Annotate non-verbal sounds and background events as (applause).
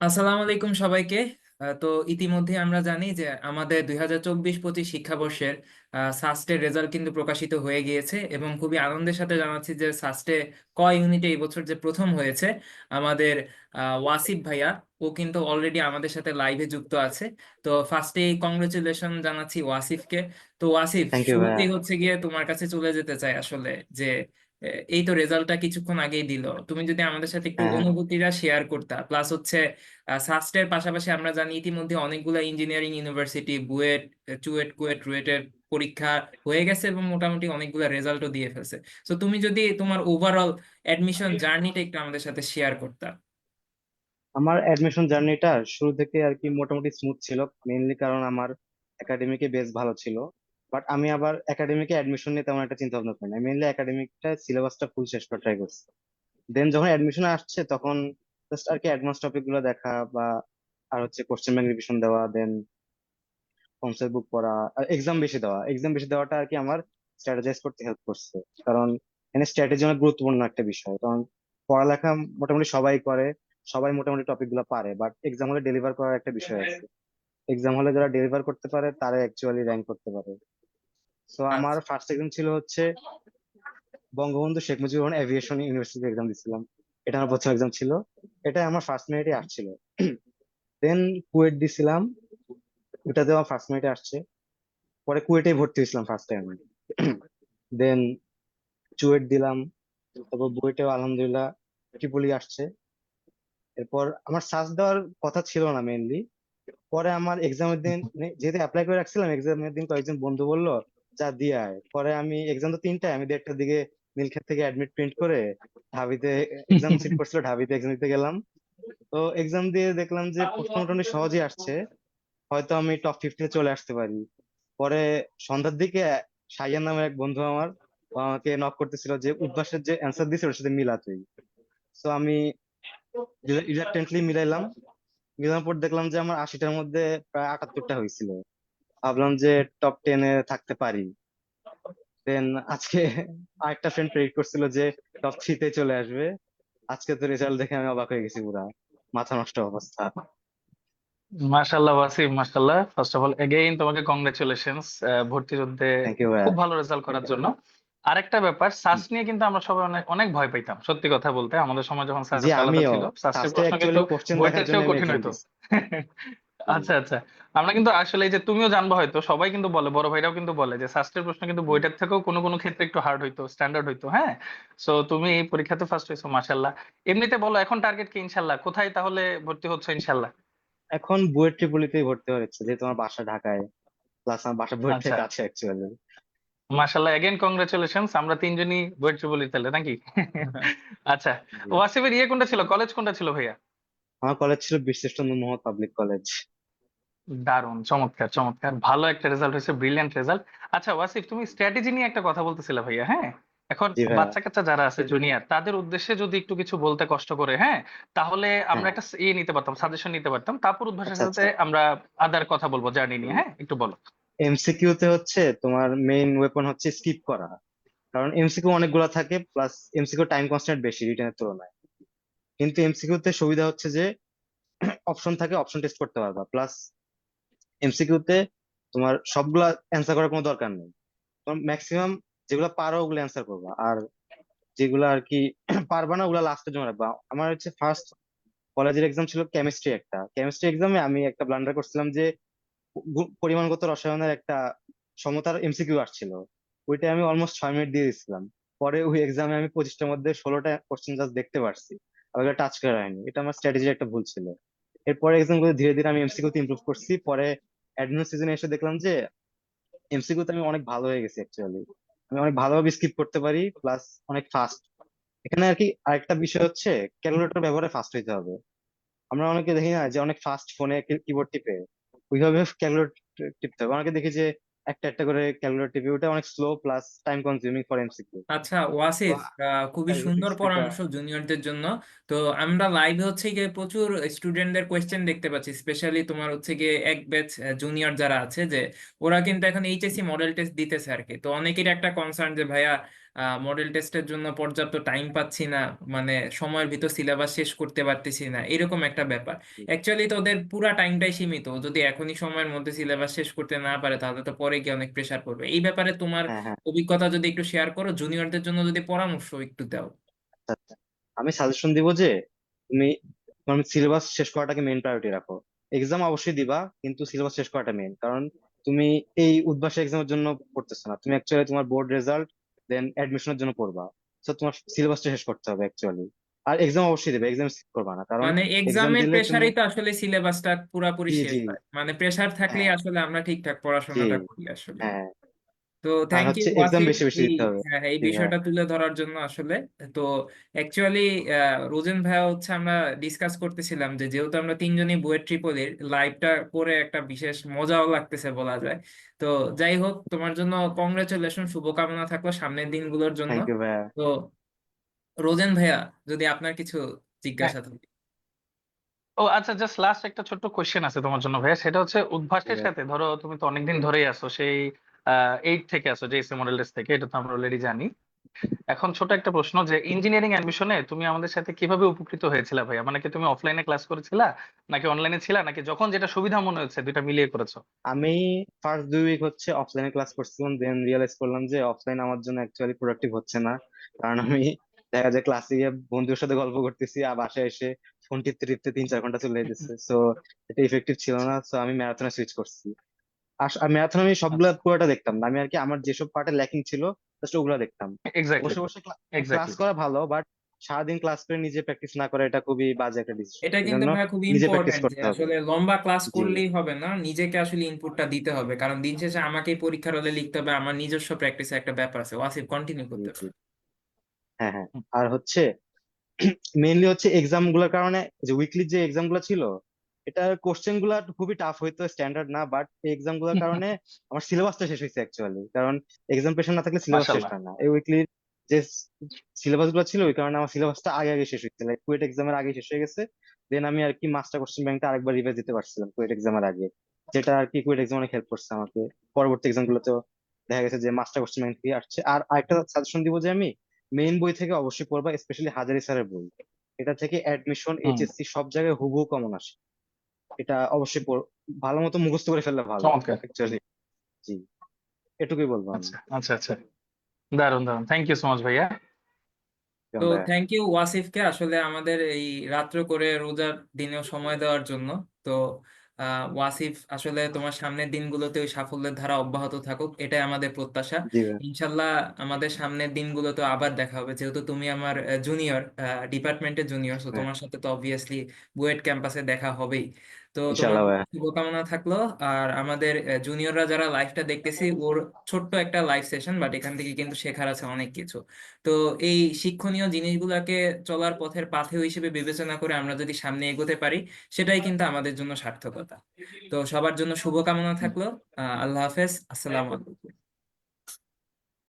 আসসালামু আলাইকুম সবাইকে। আহ, তো ইতিমধ্যে আমরা জানি যে আমাদের দুই হাজার চব্বিশ পঁচিশ শিক্ষাবর্ষের সাস্টের রেজাল্ট কিন্তু প্রকাশিত হয়ে গিয়েছে এবং খুবই আনন্দের সাথে জানাচ্ছি যে সাস্টে ক ইউনিটে এই বছর যে প্রথম হয়েছে আমাদের আহ, ওয়াসিফ ভাইয়া ও কিন্তু অলরেডি আমাদের সাথে লাইভে যুক্ত আছে। তো ফার্স্টে কংগ্রেচুলেশন জানাচ্ছি ওয়াসিফকে। তো ওয়াসিফ থ্যাংক ইউ ভাইয়া। শুরুতেই হচ্ছে গিয়ে তোমার কাছে চলে যেতে চাই আসলে যে এই তো রেজাল্টটা কিছুক্ষণ আগেই দিল। তুমি যদি আমাদের সাথে একটু হ্যাঁ। অনুভূতিটা শেয়ার করতা প্লাস হচ্ছে সাস্টের পাশাপাশি আমরা জানি ইতিমধ্যে অনেকগুলো ইঞ্জিনিয়ারিং ইউনিভার্সিটি বুয়েট চুয়েট কুয়েট রুয়েটের পরীক্ষা হয়ে গেছে এবং মোটামুটি অনেকগুলো রেজাল্টও দিয়ে ফেলছে। তো তুমি যদি তোমার ওভারঅল অ্যাডমিশন জার্নিটা একটু আমাদের সাথে শেয়ার করতা। আমার অ্যাডমিশন জার্নিটা শুরু থেকে আর কি মোটামুটি স্মুথ ছিল মেইনলি কারণ আমার একাডেমিকে বেশ ভালো ছিল। বাট আমি আবার একাডেমিকে অ্যাডমিশন নিয়ে তেমন একটা চিন্তা ভাবনা করি না। মেইনলি একাডেমিকটা সিলেবাসটা ফুল শেষ করা ট্রাই করছি। দেন যখন অ্যাডমিশন আসছে, তখন জাস্ট আর কি অ্যাডভান্স টপিকগুলো দেখা বা আর হচ্ছে কোশ্চেন ব্যাংক রিভিশন দেওয়া দেন কনসেপ্ট বুক পড়া, আর এক্সাম বেশি দেওয়া। এক্সাম বেশি দেওয়াটা আর কি আমার স্ট্র্যাটেজাইজ করতে হেল্প করছে। কারণ এখানে স্ট্র্যাটেজি অনেক গুরুত্বপূর্ণ একটা বিষয়। কারণ পড়ালেখা মোটামুটি সবাই করে, সবাই মোটামুটি টপিকগুলো পারে বাট এক্সাম হলে ডেলিভার করার একটা বিষয় আছে। এক্সাম হলে যারা ডেলিভার করতে পারে তারা অ্যাকচুয়ালি র্যাঙ্ক করতে পারে। সো আমার আচ্ছা ফার্স্ট এক্সাম ছিল হচ্ছে Bangabandhu Sheikh Mujibur Rahman aviation university exam দিছিলাম। এটা আমার প্রথম এক্সাম ছিল। এটা আমার ফার্স্ট মিনিটে আসছিল। (clears throat) দেন কুয়েট দিছিলাম। ওটাতে আমার ফার্স্ট মিনিটে আসছে। পরে কুয়েটে ভর্তি হয়েছিলাম ফার্স্ট টাইম দেন চুয়েট দিলাম। তারপর বুয়েটেও আলহামদুলিল্লাহ ট্রিপলি আসছে। এরপর আমার সার্চ দেওয়ার কথা ছিল না মেইনলি পরে আমার এক্সামের দিন মানে যেহেতু অ্যাপ্লাই করে রাখছিলাম এক্সামের দিন কয়েকজন বন্ধু বলল যা দিয়ে আয়। পরে আমি এক্সাম তো তিনটায়, আমি দেড়টার দিকে নীলক্ষেত থেকে অ্যাডমিট প্রিন্ট করে ঢাবিতে এক্সাম সিট করছিল, ঢাবিতে এক্সাম দিতে গেলাম। তো এক্সাম দিয়ে দেখলাম যে প্রশ্ন মোটামুটি সহজেই আসছে। হয়তো আমি টপ ফিফটিতে চলে আসতে পারি। পরে সন্ধ্যার দিকে সাইয়ান নামের এক বন্ধু আমার আমাকে নক করতেছিল যে উদ্ভাসের যে অ্যান্সার দিয়েছে ওর সাথে মিলা তুই তো আমি রিলাক্টেন্টলি মিলাইলাম। মিলানোর পর দেখলাম যে আমার আশিটার মধ্যে প্রায় আটাত্তরটা হয়েছিল। ভাবলাম যে টপ টেনে থাকতে পারি। দেন আজকে আরেকটা ফ্রেন্ড প্রেডিক্ট করছিল যে টপ থ্রিতে চলে আসবে। আজকে তো রেজাল্ট দেখে আমি অবাক হয়ে গেছি পুরা। মাথা নষ্ট অবস্থা। মাশাল্লাহ ওয়াসিম মাশাল্লাহ ফার্স্ট অফ অল এগেইন তোমাকে কংগ্রেচুলেশনস ভর্তি যুদ্ধে খুব ভালো রেজাল্ট করার জন্য। আরেকটা ব্যাপার সাস নিয়ে কিন্তু আমরা সবাই অনেক অনেক ভয় পাইতাম সত্যি কথা বলতে। আমাদের সময় যখন আমিও। ছিল সাসের প্রশ্ন কিন্তু কঠিন দিছি (laughs) আচ্ছা আচ্ছা। আমরা কিন্তু আসলে এই যে তুমিও জানব হয়তো সবাই কিন্তু বলে বড় ভাইরাও কিন্তু বলে যে সাস্টের প্রশ্ন কিন্তু বইটার থেকেও কোনো কোনো ক্ষেত্রে একটু হার্ড হইতো স্ট্যান্ডার্ড হইতো হ্যাঁ? সো তুমি এই পরীক্ষাতে ফার্স্ট হয়েছো মাশাল্লাহ এমনিতে বলো এখন টার্গেট কি ইনশাল্লাহ কোথায় তাহলে ভর্তি হচ্ছে ইনশাল্লাহ এখন বুয়েট ট্রিপলিতেই ভর্তি হচ্ছে যেহেতু আমার বাসা ঢাকায় প্লাস আমার বাসা বুয়েট আচ্ছা। থেকে কাছে অ্যাকচুয়ালি মাশাল্লাহ এগেন কংগ্রেচুলেশনস আমরা তিনজনই বুয়েট ত্রিপলি তাহলে নাকি? (laughs) আচ্ছা ওয়াসিফের ইয়ে কোনটা ছিল? কলেজ কোনটা ছিল ভাইয়া? আমার কলেজ ছিল বিশ্বেশ্বরচন্দ্র মোহাম্মদ পাবলিক কলেজ। দারুণ চমৎকার চমৎকার। ভালো একটা রেজাল্ট হয়েছে ব্রিলিয়ান্ট রেজাল্ট আচ্ছা ওয়াসিফ তুমি স্ট্র্যাটেজি নিয়ে একটা কথা বলতেছিলে ভাইয়া হ্যাঁ? এখন বাচ্চা কাচ্চা যারা আছে জুনিয়র তাদের উদ্দেশ্যে যদি একটু কিছু বলতে কষ্ট করে হ্যাঁ? তাহলে আমরা একটা ইয়ে নিতে পারতাম সাজেশন নিতে পারতাম। তারপর উদ্ভাসের আচ্ছা সাথে আচ্ছা। আমরা আদার কথা বলব জার্নি নিয়ে হ্যাঁ? একটু বলো। এমসিকিউ তে হচ্ছে তোমার মেইন ওয়েপন হচ্ছে স্কিপ করা। কারণ এমসিকিউ অনেকগুলো থাকে প্লাস এমসিকিউ টাইম কনস্ট্যান্ট বেশি রিটেনের তুলনায়। কিন্তু এমসিকিউ তে সুবিধা হচ্ছে যে অপশন থাকে অপশন টেস্ট করতে পারবা প্লাস এমসিকিউ তে তোমার সবগুলা অ্যান্সার করার কোনো দরকার নেই। তোমার ম্যাক্সিমাম যেগুলো পারো ওগুলো অ্যান্সার করবা। আর যেগুলো আর কি (clears throat) পারবা না, ওগুলো লাস্টের জন্য রাখবা। আমার হচ্ছে ফার্স্ট কলেজের এক্সাম ছিল কেমিস্ট্রি একটা। কেমিস্ট্রি এক্সামে আমি একটা ব্লান্ডার করছিলাম যে পরিমাণগত রসায়নের একটা সমতার এমসিকিউ আসছিল। ওইটা আমি অলমোস্ট ছয় মিনিট দিয়ে দিচ্ছিলাম পরে ওই এক্সামে আমি পঁচিশটার মধ্যে ষোলোটা কোশ্চেন জাস্ট দেখতে পারছি। আবার টাচ করা হয়নি। এটা আমার স্ট্র্যাটেজির একটা ভুল ছিল। এরপরে এক্সামগুলো ধীরে ধীরে আমি এমসিকিউ তে ইমপ্রুভ করছি। পরে অ্যাডমিন সিজনে এসে দেখলাম যে এমসিকিউ তে আমি অনেক ভালো হয়ে গেছি অ্যাকচুয়ালি আমি অনেক ভালোভাবে স্কিপ করতে পারি প্লাস অনেক ফাস্ট এখানে আর কি আরেকটা বিষয় হচ্ছে ক্যালকুলেটর ব্যবহারে ফাস্ট হইতে হবে। আমরা অনেকে দেখি না যে অনেক ফাস্ট ফোনে কিবোর্ড টিপে। ওইভাবে ক্যালকুলেটর টিপতে হবে। অনেকে দেখি যে একটা একটা করে ক্যালকুলেটর টিপি ওটা অনেক slow plus time consuming for MCQ আচ্ছা ওয়াসিফ খুবই সুন্দর পরামর্শ জুনিয়রদের জন্য। তো আমরা লাইভে হচ্ছে গিয়ে প্রচুর স্টুডেন্টদের কোয়েশ্চেন দেখতে পাচ্ছি স্পেশালি তোমার হচ্ছে গিয়ে এক ব্যাচ জুনিয়র যারা আছে যে ওরা কিন্তু এখন এইচএসসি মডেল টেস্ট দিতেছে আর কি তো অনেকের একটা কনসার্ন যে ভাইয়া মডেল টেস্টের জন্য পর্যাপ্ত টাইম পাচ্ছি না মানে সময়ের ভিতর সিলেবাস শেষ করতে পারতেছি না এরকম একটা ব্যাপার। অ্যাকচুয়ালি তো ওদের পুরা টাইমটাই সীমিত যদি এখনই সময়ের মধ্যে সিলেবাস শেষ করতে না পারে তাহলে তো পরে গিয়ে অনেক প্রেসার পড়বে। এই ব্যাপারে তোমার হ্যাঁ হ্যাঁ। অভিজ্ঞতা যদি একটু শেয়ার করো জুনিয়রদের জন্য যদি পরামর্শ একটু দাও। আচ্ছা আমি সাজেশন দিব যে তুমি তোমার সিলেবাস শেষ করাটাকে মেইন প্রায়োরিটি রাখো। এক্সাম অবশ্যই দিবা কিন্তু সিলেবাস শেষ করাটা মেইন কারণ তুমি এই উদ্বাসী এক্সামের জন্য পড়তেছো না। তুমি অ্যাকচুয়ালি তোমার বোর্ড রেজাল্ট দেন অ্যাডমিশনের জন্য পড়বা তো তোমার সিলেবাসটা শেষ করতে হবে অ্যাকচুয়ালি আর এক্সাম অবশ্যই দেবে এক্সাম স্কিপ করবা না কারণ মানে এক্সাম এক্সামের প্রেসারই তো আসলে সিলেবাসটা পুরোপুরি শেষ হয়। মানে প্রেসার থাকলেই হ্যাঁ। আসলে আমরা ঠিকঠাক পড়াশোনাটা করি আসলে। হ্যাঁ। তো আর থ্যাংক ইউ হচ্ছে এক্সাম বেশি বেশি এই দিতে হবে। হ্যাঁ এই জি বিষয়টা তুলে ধরার জন্য আসলে। তো অ্যাকচুয়ালি রোজেন ভাইয়া হচ্ছে আমরা ডিসকাস করতেছিলাম যে যেহেতু আমরা তিনজনই বুয়েট ট্রিপলির লাইভটা করে একটা বিশেষ মজাও লাগতেছে বলা যায়। তো যাই হোক তোমার জন্য কংগ্রেচুলেশন শুভকামনা থাকল সামনের দিনগুলোর জন্য। থ্যাংক ইউ ভাইয়া। তো রোজেন ভাইয়া যদি আপনার কিছু হ্যাঁ। জিজ্ঞাসা থাকে। ও আচ্ছা জাস্ট লাস্ট একটা ছোট্ট কোশ্চেন আছে তোমার জন্য ভাইয়া। সেটা হচ্ছে জি উদ্ভাসের ভাইয়া সাথে ধরো তুমি তো অনেকদিন ধরেই আছো সেই এইট থেকে আছো জেএসসি মডেল টেস্ট থেকে, এটা তো আমরা অলরেডি জানি। এখন ছোট একটা প্রশ্ন যে ইঞ্জিনিয়ারিং অ্যাডমিশনে তুমি আমাদের সাথে কীভাবে উপকৃত হয়েছিলা ভাইয়া? মানে কি তুমি অফলাইনে ক্লাস করেছিলা, নাকি অনলাইনে ছিলা, নাকি যখন যেটা সুবিধা মনে হয়েছে, দুইটা মিলিয়ে করেছ? আমি ফার্স্ট দুই উইক হচ্ছে অফলাইনে ক্লাস করছিলাম দেন রিয়েলাইজ করলাম যে অফলাইন আমার জন্য অ্যাকচুয়ালি প্রোডাক্টিভ হচ্ছে না। কারণ আমি দেখা যায় ক্লাসে গিয়ে বন্ধুদের সাথে গল্প করতেছি, আর বাসায় এসে ফোন টিপতে টিপতে তিন চার ঘণ্টা চলে যেতেছে। সো এটা ইফেক্টিভ ছিল না সো আমি ম্যারাথনে সুইচ করছি। ম্যারাথন আমি সবগুলা আচ্ছা। পুরোটা দেখতাম না। আমি আর কি আমার যেসব পার্টে ল্যাকিং ছিল জাস্ট ওগুলা দেখতাম। বসে বসে ক্লাস করা ভালো বাট সারাদিন ক্লাস করে নিজে প্র্যাকটিস না করা এটা খুবই বাজে একটা ডিসিশন এটা কিন্তু জন্য ভাইয়া খুব নিজে প্র্যাকটিস ইম্পর্টেন্ট যে হবে। আসলে লম্বা ক্লাস করলেই হবে না নিজেকে আসলে ইনপুটটা দিতে হবে। কারণ দিন শেষে আমাকেই পরীক্ষার হলে লিখতে হবে আমার নিজস্ব প্র্যাকটিসের একটা ব্যাপার আছে। ওয়াসিফ কন্টিনিউ করতে পারো হ্যাঁ হ্যাঁ। আর হচ্ছে (clears throat) মেইনলি হচ্ছে এক্সামগুলোর কারণে যে উইকলি যে এক্সামগুলো ছিল এটা কোশ্চেনগুলা খুবই টাফ হইতো স্ট্যান্ডার্ড না বাট এই এক্সামগুলোর কারণে আমার সিলেবাসটা শেষ হয়েছে অ্যাকচুয়ালি কারণ এক্সাম প্রেশার না থাকলে সিলেবাস শেষ হয় না। এই উইকলি যে সিলেবাসগুলো ছিল ওই কারণে আমার সিলেবাসটা আগে আগে শেষ হয়েছে লাইক কুয়েট এক্সামের আগে শেষ হয়ে গেছে। দেন আমি আর কি মাস্টার কোশ্চেন ব্যাংকটা আরেকবার রিভাইজ দিতে পারছিলাম কুয়েট এক্সামের আগে। যেটা আর কি কুয়েট এক্সাম অনেক হেল্প করছে আমাকে। পরবর্তী এক্সাম গুলোতেও দেখা গেছে যে মাস্টার কোশ্চেন ব্যাংক থেকে আসছে। আর আরেকটা সাজেশন দিব যে আমি মেইন বই থেকে অবশ্যই পড়বা স্পেশালি হাজারি স্যারের বই। এটা থেকে অ্যাডমিশন এইচএসসি সব জায়গায় হুবহু কমন আসে। এটা অবশ্যই ভালো মতো মুখস্থ করে ফেললে ভালো অ্যাকচুয়ালি জি। এটুকুই বলব আচ্ছা আচ্ছা আচ্ছা। দারুণ দারুণ থ্যাংক ইউ সো মাচ ভাইয়া। তো থ্যাংক ইউ ওয়াসিফকে আসলে আমাদের এই রাত্র করে রোজার দিনেও সময় দেওয়ার জন্য। তো আহ, ওয়াসিফ আসলে তোমার সামনের দিনগুলোতে ওই সাফল্যের ধারা অব্যাহত থাকুক এটাই আমাদের প্রত্যাশা। ইনশাল্লাহ আমাদের সামনের দিনগুলোতে আবার দেখা হবে। যেহেতু তুমি আমার জুনিয়র ডিপার্টমেন্টের জুনিয়র তো তোমার সাথে তো অবভিয়াসলি বুয়েট ক্যাম্পাসে দেখা হবেই। তো তোমার শুভকামনা থাকল। আর আমাদের জুনিয়ররা যারা লাইভটা দেখতেছি ওর ছোট্ট একটা লাইভ সেশন বাট এখান থেকে কিন্তু শেখার আছে অনেক কিছু। তো এই শিক্ষণীয় জিনিসগুলোকে চলার পথের পাথেয় হিসেবে বিবেচনা করে আমরা যদি সামনে এগোতে পারি সেটাই কিন্তু আমাদের জন্য সার্থকতা। তো সবার জন্য শুভকামনা থাকল। আহ আল্লাহ হাফেজ। আসসালামু আলাইকুম।